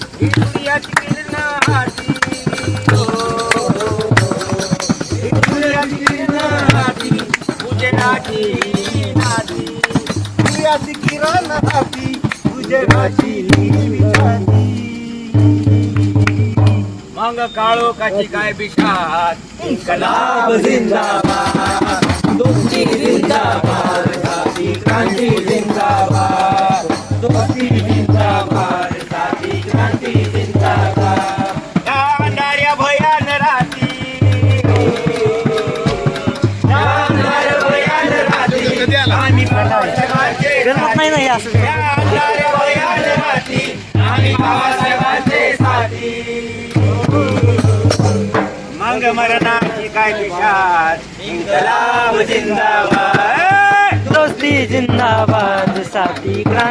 दुनियाची किरणाची दुनियाची किरणाची उजेडाची नाची दुनियाची किरणाची उजेडाची विचारती मग काळो काची काय बिशात? इन्कलाब जिंदाबाद. दोस्ती जिंदाबाद. क्रांती जिंदाबाद. दोस्ती जिंदाबाद. साथी क्रांती जिंदाबाद. या अंधाऱ्या भयान राती. या अंधाऱ्या भयान राती. आम्ही बाबासाहेबांचे साथी. या. अंधाऱ्या भयान राती. आम्ही बाबासाहेबांचे साथी. मंग मरणाची काय दिशात इन्कलाब जिंदाबाद. जिंदाबाद साथी क्रांती.